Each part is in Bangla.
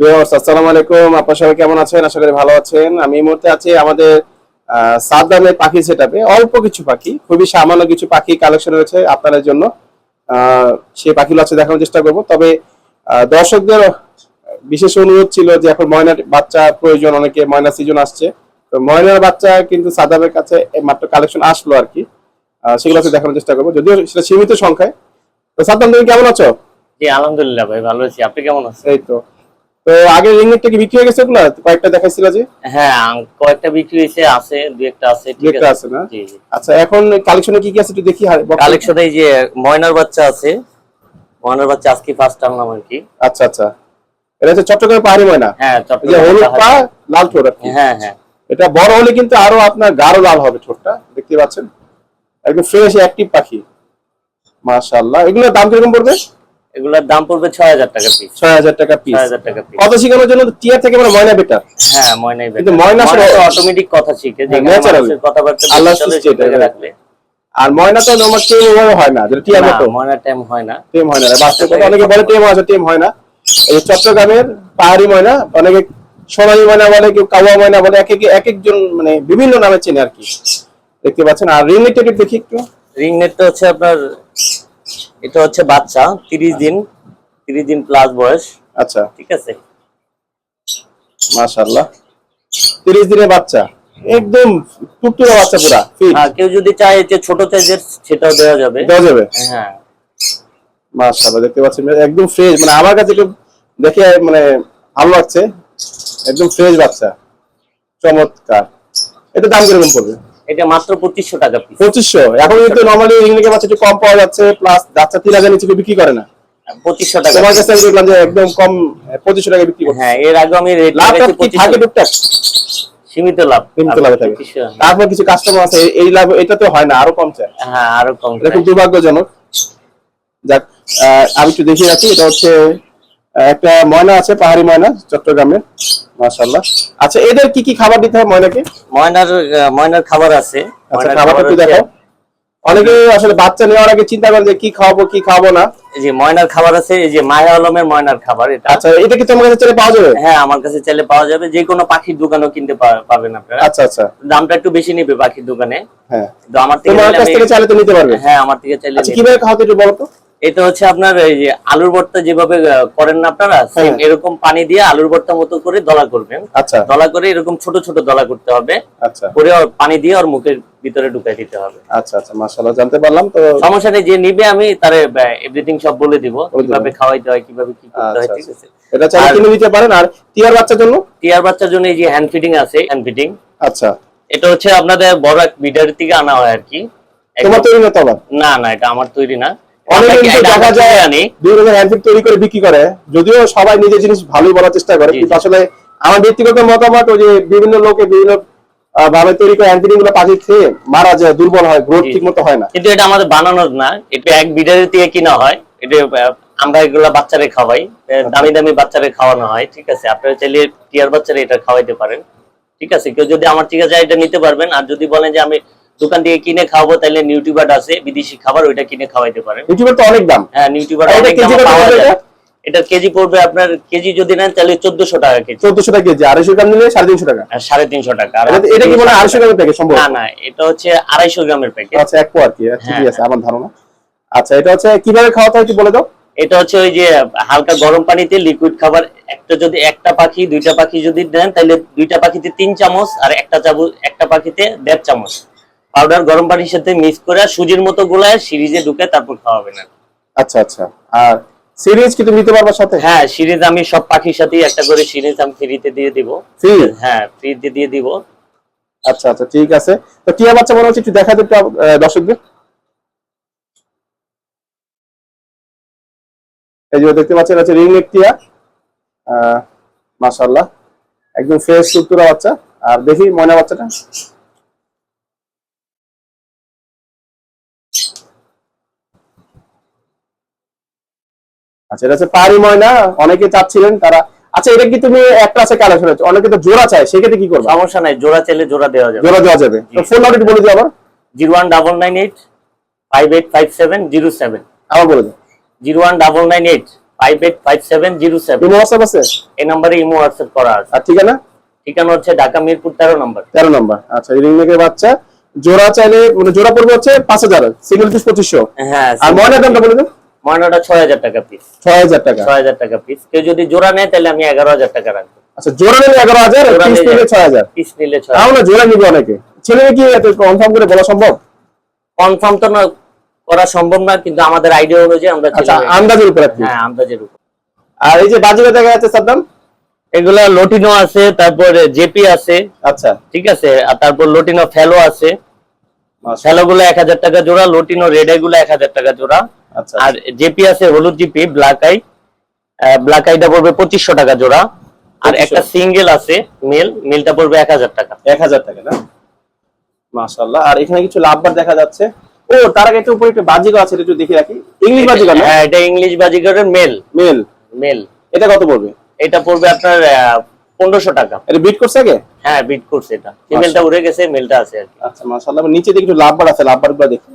ভিউয়ার্স আসসালামু আলাইকুম। আপনারা সবাই কেমন আছেন? আশা করি ভালো আছেন। আমি এই মুহূর্তে আছি আমাদের সাদ্দামের পাখি অল্প কিছু পাখি খুবই সামান্য কিছু পাখি কালেকশন রয়েছে আপনাদের জন্য। সেই পাখিগুলো আছে দেখানোর চেষ্টা করব। তবে দর্শকদের বিশেষ অনুরোধ ছিল যে এখন ময়নার বাচ্চা প্রয়োজন অনেকে ময়না সিজন আসছে। তো ময়নার বাচ্চা কিন্তু সাদ্দামের কাছে মাত্র কালেকশন আসলো আর কি। সেগুলো আছে দেখানোর চেষ্টা করব। যদিও সেটা সীমিত সংখ্যায়। তো সাদ্দাম তুমি কেমন আছো? জি আলহামদুলিল্লাহ ভাই ভালো আছি। আপনি কেমন আছেন? এই তো। তো আগে রিংনেটটা কি বিক্রি হয়ে গেছে ওগুলা কয়েকটা দেখাইছিল যে? হ্যাঁ কয়েকটা বিক্রি হয়েছে আছে দু একটা আছে ঠিক আছে। আছে না? আচ্ছা এখন কালেকশনে কি কি আছে একটু দেখি কালেকশনে এই যে ময়নার বাচ্চা আছে ময়নার বাচ্চা আজকে ফার্স্ট আনলাম আর কি। আচ্ছা আচ্ছা। এটা হচ্ছে চট্টগ্রাম পাহাড়ি ময়না? হ্যাঁ যে হলুদ পা লাল ঠোঁট হ্যাঁ হ্যাঁ। এটা বড় হলে কিন্তু আরও আপনার গাঢ় লাল হবে ঠোঁটটা দেখতে পাচ্ছেন? একদম ফ্রেশ অ্যাক্টিভ পাখি। মাশাআল্লাহ। এগুলোর দাম কীরকম পড়বে? এগুলোর দাম পড়বে ছয় হাজার টাকা পিস ছয় হাজার টাকা পিস ছয় হাজার টাকা পিস কত শিখানোর জন্য টিয়ার থেকে মানে ময়না বেটার। হ্যাঁ ময়নাই কিন্তু ময়না অটোমেটিক কথা শিখে যে হ্যাঁ, কথাবার্তা আল্লাহ সৃষ্টি এটা, রাখলে। আর ময়না তো আমার টেম ওভাবে হয় না যেটা টিয়ার মতো। টাইম হয় না। টেম হয় না। বাস্তব কথা অনেকে বলে টেম আছে টেম হয় না। এই চট্টগ্রামের পাহাড়ি ময়না অনেকে সোনালী ময়না বলে কেউ কাওয়া ময়না বলে এক এক এক একজন মানে বিভিন্ন নামে চেনে আর কি। দেখতে পাচ্ছেন। আর রিং নেট দেখি একটু। রিং নেটটা হচ্ছে আপনার এটা হচ্ছে বাচ্চা তিরিশ দিন তিরিশ দিন প্লাস বয়স। আচ্ছা। ঠিক আছে? মাশাআল্লাহ। তিরিশ দিনের বাচ্চা। একদম টুকটুকা বাচ্চা পুরা হ্যাঁ কেউ যদি চায় যে ছোট সাইজের সেটাও দেওয়া যাবে। দেওয়া যাবে? হ্যাঁ। মাশাআল্লাহ দেখতে পাচ্ছেন একদম ফ্রেশ মানে আমার কাছে দেখে মানে ভালো লাগছে। একদম ফ্রেশ বাচ্চা। চমৎকার। এটা দাম কীরকম পড়বে? এটা মাত্র টাকা পিস পঁচিশশো। এখন কিন্তু নর্মালি মাছ একটু কম পাওয়া যাচ্ছে প্লাস বাচ্চা তিন হাজার নিচে বিক্রি করে না। পঁচিশশো টাকা তোমার কাছে আমি দেখলাম যে একদম কম পঁচিশশো টাকা বিক্রি করছে। হ্যাঁ এর আগে আমি রেট লাভ কি? থাকে টুকটাক? সীমিত লাভ। সীমিত লাভে থাকে। তারপর কিছু কাস্টমার আছে এই- লাভ এটা তো হয় না আরও কম চায়। হ্যাঁ আরও কম এটা খুব দুর্ভাগ্যজনক। যাক আমি একটু দেখিয়ে রাখি এটা হচ্ছে একটা ময়না আছে পাহাড়ি ময়না চট্টগ্রামের মাশাল্লাহ আচ্ছা এদের কি কি খাবার দিতে হয় ময়নাকে? ময়নার ময়নার খাবার আছে। আচ্ছা খাবারটা একটু দেখো অনেকে আসলে বাচ্চা নেওয়ার আগে চিন্তা করে যে কি খাওয়াবো কি খাওয়াবো না। এই যে ময়নার খাবার আছে এই যে মায়া আলমের ময়নার খাবার এটা। আচ্ছা এটা কি তোমার কাছে চাইলে পাওয়া যাবে? হ্যাঁ আমার কাছে চাইলে পাওয়া যাবে। যে কোনো পাখির দোকানেও কিনতে পাবেন আপনারা। আচ্ছা আচ্ছা। দামটা একটু বেশি নেবে পাখির দোকানে। হ্যাঁ। তো আমার থেকে চাইলে তো নিতে পারবে। হ্যাঁ আমার থেকে চাইলে আচ্ছা কীভাবে খাওয়াতে একটু বলো তো। এটা হচ্ছে আপনার এই যে আলুর ভর্তা যেভাবে করেন না আপনারা হ্যাঁ। এরকম পানি দিয়ে আলুর ভর্তা মতো করে দলা করবেন। আচ্ছা। দলা করে এরকম ছোট ছোট দলা করতে হবে। আচ্ছা। করে পানি দিয়ে ওর মুখের ভিতরে ঢুকাই দিতে হবে। আচ্ছা আচ্ছা মাশাআল্লাহ জানতে পারলাম তো সমস্যা নেই যে নিবে আমি তারে এভরিথিং সব বলে দিব কীভাবে খাওয়াইতে হয় কীভাবে কি করতে হয় আচ্ছা, ঠিক আছে। এটা চাইলে কিনে নিতে পারেন আর টিয়ার বাচ্চার জন্য? টিয়ার বাচ্চার জন্য এই যে হ্যান্ড ফিডিং আছে হ্যান্ড ফিডিং আচ্ছা। এটা হচ্ছে আপনাদের বড় এক বিডার থেকে আনা হয় আর কি। তোমার তৈরি না তো না না এটা আমার তৈরি না। অনেকে এটা- দেখা যায় কিনে আনি হ্যান্ডফিট তৈরি করে বিক্রি করে। যদিও সবাই নিজের জিনিস ভালোই বলার চেষ্টা করে কিন্তু আসলে আমার ব্যক্তিগত মতামত ওই যে বিভিন্ন লোকে বিভিন্ন ভাবে তৈরি করে হ্যান্ডফিটিংগুলো পাখি খেয়ে মারা যায় দুর্বল হয় গ্রোথ ঠিক মতো হয় না। কিন্তু এটা আমাদের বানানোর না এটা এক বিডারের থেকে কিনা হয় এটা আমরা এগুলা বাচ্চারে খাওয়াই দামি দামি বাচ্চারে খাওয়ানো হয় ঠিক আছে। আপনারা চাইলে টিয়ার বাচ্চারে এটা খাওয়াইতে পারেন ঠিক আছে। কেউ যদি আমার থেকে যায় এটা নিতে পারবেন আর যদি বলেন যে আমি দোকান থেকে কিনে খাওয়াবো তাহলে নিউটিবার্ড আছে বিদেশি খাবার ওইটা কিনে খাওয়াইতে পারেন। ইউটিউবের তো অনেক দাম। হ্যাঁ এটা অনেক কেজি পাওয়া পড়বে যায়। এটা? কেজি পড়বে আপনার কেজি যদি নেন তাহলে চোদ্দশো টাকা কেজি। চোদ্দশো টাকা কেজি আড়াইশো গ্রাম নিলে সাড়ে তিনশো টাকা। আর সাড়ে তিনশো টাকা। এটা- কি মানে আড়াইশো গ্রামের প্যাকেট সম্ভব? না না এটা হচ্ছে আড়াইশো গ্রামের প্যাকেট আচ্ছা এক পো আর কি ঠিকই হ্যাঁ, আছে আমার ধারণা। আচ্ছা এটা হচ্ছে কীভাবে খাওয়াতে হয় কি বলে দাও। এটা হচ্ছে ওই যে হালকা গরম পানিতে লিকুইড খাবার একটা যদি একটা পাখি দুইটা পাখি যদি দেন তাহলে দুইটা পাখিতে তিন চামচ আর একটা চামচ একটা পাখিতে দেড় চামচ। পাউডার গরম পানির সাথে মিক্স করে সুজির মতো গোলায় সিরিজে ঢুকে তারপর খাওয়াবেন আর কি। আচ্ছা আচ্ছা। আর সিরিজ কি তুমি নিতে পারবা সাথে? হ্যাঁ সিরিজ আমি সব পাখির সাথেই একটা করে সিরিজ আমি ফ্রিতে দিয়ে দিব। ফ্রি হ্যাঁ ফ্রিতে দিয়ে দিব। আচ্ছা আচ্ছা ঠিক আছে। তো টিয়া বাচ্চা মনে হচ্ছে একটু দেখা দিতে দর্শকদের। এই যে দেখতে পাচ্ছেন হচ্ছে রিং নেক টিয়া। মাশাল্লাহ একদম ফ্রেশ সুতুরা বাচ্চা। আর দেখি ময়না বাচ্চাটা। আচ্ছা এটা হচ্ছে পাহাড়ি ময়না। অনেকে চাচ্ছিলেন তারা আচ্ছা এটা কি তুমি একটা আছে কালেকশন হচ্ছে অনেকে তো জোড়া চায় সেক্ষেত্রে কি করবে? সমস্যা নাই জোড়া চাইলে জোড়া দেওয়া যাবে। জোড়া দেওয়া যাবে। তো ফোন নাম্বার বলে দিও আবার? Zero one double nine eight five eight five seven zero seven আবার বলে দিও। Zero one double nine eight five eight five seven zero seven imo WhatsApp আছে? এই নাম্বারে ইমো হোয়াটসঅ্যাপ করা আছে। আর ঠিকানা? ঠিকানা হচ্ছে ঢাকা মিরপুর তেরো নম্বর। তেরো নম্বর। আচ্ছা রিং নেকের বাচ্চা। জোড়া চাইলে মানে জোড়া পড়বে হচ্ছে পাঁচ হাজার। সিঙ্গেল পিস পঁচিশশো। হ্যাঁ আর ময়নার দামটা বলে দেন ময়নাটা ছয় হাজার টাকা পিস ছয় হাজার টাকা। ছয় হাজার টাকা পিস কেউ যদি জোড়া নেয় তাহলে আমি এগারো হাজার টাকা রাখব। আচ্ছা জোড়া নিলে এগারো হাজার পিস নিলে- নিলে ছয় হাজার। পিস নিলে ছয় তাহলে জোড়া নিবে অনেকে। ছেলে কি এত কনফার্ম করে বলা সম্ভব? কনফার্ম তো না করা সম্ভব না কিন্তু আমাদের আইডিয়া অনুযায়ী আমরা আচ্ছা আন্দাজের উপর আর হ্যাঁ আন্দাজের উপর। আর এই যে বাজিবে দেখা যাচ্ছে সাদ্দাম? এগুলা লটিনো আছে তারপরে জেপি আছে। আচ্ছা। ঠিক আছে আর তারপর লটিনো ফেলো আছে। ফেলো গুলো এক হাজার টাকা জোড়া লটিনো রেডগুলো এক হাজার টাকা জোড়া। আর জেপি আছে হলুদ জিপি ব্ল্যাক আই ব্ল্যাক আইটা পড়বে পঁচিশশো টাকা জোড়া। আর একটা সিঙ্গেল আছে মেল মেলটা পড়বে এক হাজার টাকা। এক হাজার টাকা না? মাশাল্লাহ আর এখানে কিছু লাভবার দেখা যাচ্ছে। ও তার আগে একটু উপরে একটু বাজিগর আছে একটু দেখে রাখি। ইংলিশ বাজিগর হ্যাঁ এটা ইংলিশ বাজিগরের মেল মেল মেল এটা কত পড়বে? এটা পড়বে আপনার পনেরোশো টাকা। এটা বিট করছে আগে? হ্যাঁ বিট করছে এটা। ফিমেলটা উড়ে গেছে মেলটা আছে আচ্ছা মাশাল্লাহ নিচে দিকে একটু লাভবার আছে লাভবারগুলো দেখি।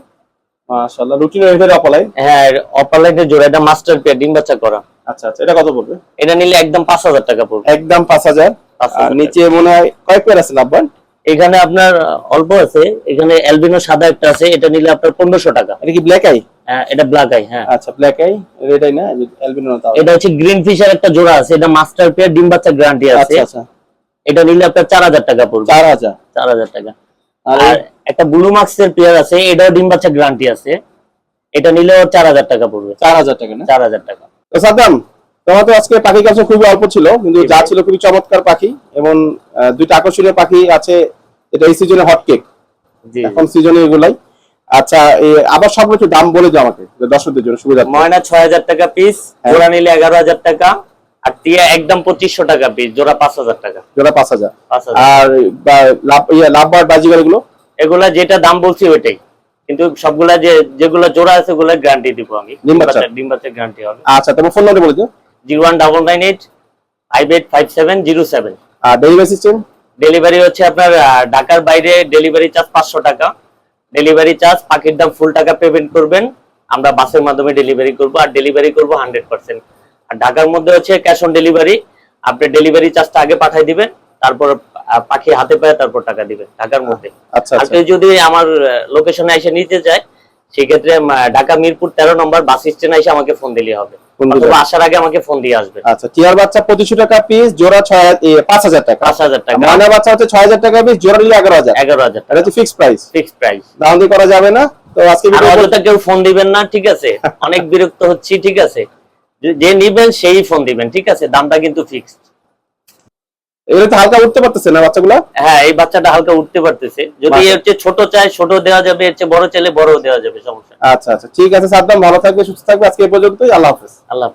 মাশাল্লাহ রুটিনের ভিতরে অপলাই হ্যাঁ অপারলাইটের জোড়া এটা মাস্টার পেয়ার ডিম বাচ্চা করা। আচ্ছা আচ্ছা এটা কত পড়বে? এটা নিলে একদম পাঁচ হাজার টাকা পড়বে। একদম 5,000 আর নিচে মনে হয় কয়েক পেয়ার আছে লাভবার এখানে আপনার অল্প আছে এখানে অ্যালবিনো সাদা একটা আছে এটা নিলে আপনার পনেরোশো টাকা। এটা কি ব্ল্যাক আই হ্যাঁ এটা ব্ল্যাক আই হ্যাঁ। আচ্ছা ব্ল্যাক আই আই না অ্যালবিনো এটা হচ্ছে গ্রিন ফিশার একটা জোড়া আছে এটা মাস্টার পেয়ার ডিম বাচ্চা গ্যারান্টি আছে। আচ্ছা আচ্ছা। এটা নিলে আপনার চার হাজার টাকা পড়বে। চার হাজার। চার হাজার টাকা। আর একটা ব্লু মার্কসের পেয়ার আছে এটাও ডিম বাচ্চা গ্যারান্টি আছে। এটা নিলেও চার হাজার টাকা পড়বে। চার হাজার টাকা না? চার হাজার টাকা। তো সাদ্দাম তোমার তো আজকে পাখি কাছে খুবই অল্প ছিল কিন্তু যা ছিল খুবই চমৎকার পাখি এবং দুইটা আকর্ষণীয় পাখি আছে এটা এই সিজনে হট কেক এখন সিজনে এগুলাই। আচ্ছা আবার সব একটু দাম বলে দাও আমাকে দর্শকদের জন্য সুবিধা ময়না ছয় হাজার টাকা পিস হ্যাঁ। জোড়া নিলে এগারো হাজার টাকা। আর টিয়া একদম পঁচিশশো টাকা পিস জোড়া পাঁচ হাজার টাকা। যেটা পাঁচ হাজার। আর লাভ লাভবার বাজিগারগুলো এগুলা যেটা দাম বলছি ওইটাই। কিন্তু সবগুলা যে যেগুলো জোড়া আছে ওগুলা গ্যারান্টি দিব আমি। ডিম বাচ্চা? ডিম গ্যারান্টি হবে। আচ্ছা তোমার ফোন নাম্বার বলে দিও। Zero one double nine eight five eight five seven zero seven আর ডেলিভারি সিস্টেম ডেলিভারি হচ্ছে আপনার ঢাকার বাইরে ডেলিভারি চার্জ পাঁচশো টাকা। ডেলিভারি চার্জ পাখির দাম ফুল টাকা পেমেন্ট করবেন। আমরা বাসের মাধ্যমে ডেলিভারি করব আর ডেলিভারি করব হান্ড্রেড পার্সেন্ট আর ঢাকার মধ্যে হচ্ছে ক্যাশ অন ডেলিভারি আপনি ডেলিভারি চার্জটা আগে পাঠিয়ে দিবেন তারপর পাখি হাতে পায় তারপর টাকা দিবেন ঢাকার মধ্যে। আচ্ছা আর আচ্ছা কেউ যদি আমার লোকেশনে এসে নিতে চায় সেক্ষেত্রে উম, ঢাকা মিরপুর তেরো নম্বর বাস স্ট্যান্ড এসে আমাকে ফোন দিলে হবে। অথবা আসার আগে আমাকে ফোন দিয়ে আসবেন আচ্ছা টিয়ার বাচ্চা পঁচিশশো টাকা পিস জোড়া ছয় এ, পাঁচ হাজার টাকা। পাঁচ হাজার টাকা। ময়না বাচ্চা হচ্ছে ছয় হাজার টাকা পিস জোড়া নিলে এগারো হাজার। এগারো হাজার এটা হচ্ছে ফিক্সড প্রাইস ফিক্সড প্রাইস দাম দিয়ে করা যাবে না। তো আজকে আর কেউ ফোন দিবেন না ঠিক আছে? অনেক বিরক্ত হচ্ছি ঠিক আছে? যে- নিবেন সেই ফোন দিবেন ঠিক আছে? দামটা কিন্তু ফিক্সড এগুলো তো হালকা উঠতে পারতেছে না বাচ্চাগুলো? হ্যাঁ এই বাচ্চাটা হালকা উঠতে পারতেছে। যদি এর চেয়ে ছোট চায় ছোট দেওয়া যাবে এর চেয়ে বড় চাইলে বড় দেওয়া যাবে সমস্যা আচ্ছা আচ্ছা। ঠিক আছে সাদ্দাম ভালো থাকবে সুস্থ থাকবে। আজকে এই পর্যন্তই। আল্লাহ হাফেজ। আল্লাহ।